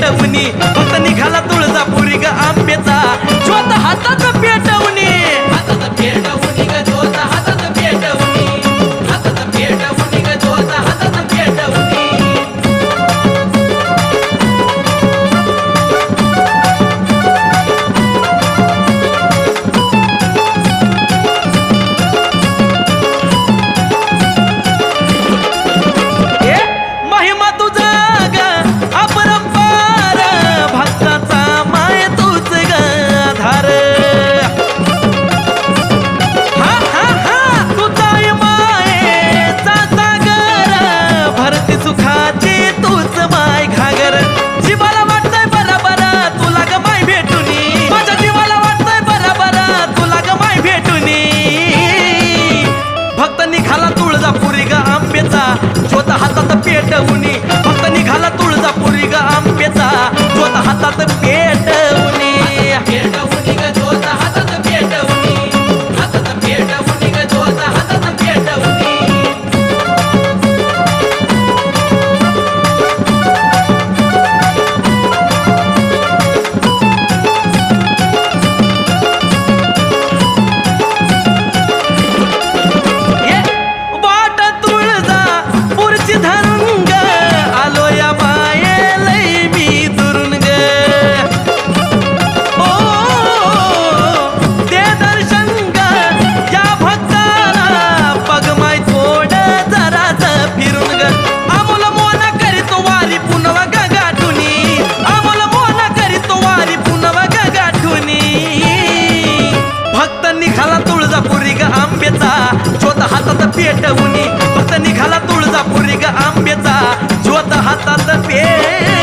हातात पेटवणी फक्त निघाला तुळजापुरी ग आंब्याचा. छोटा हातात पेटवणी आंब्याचा ज्योत हातात पे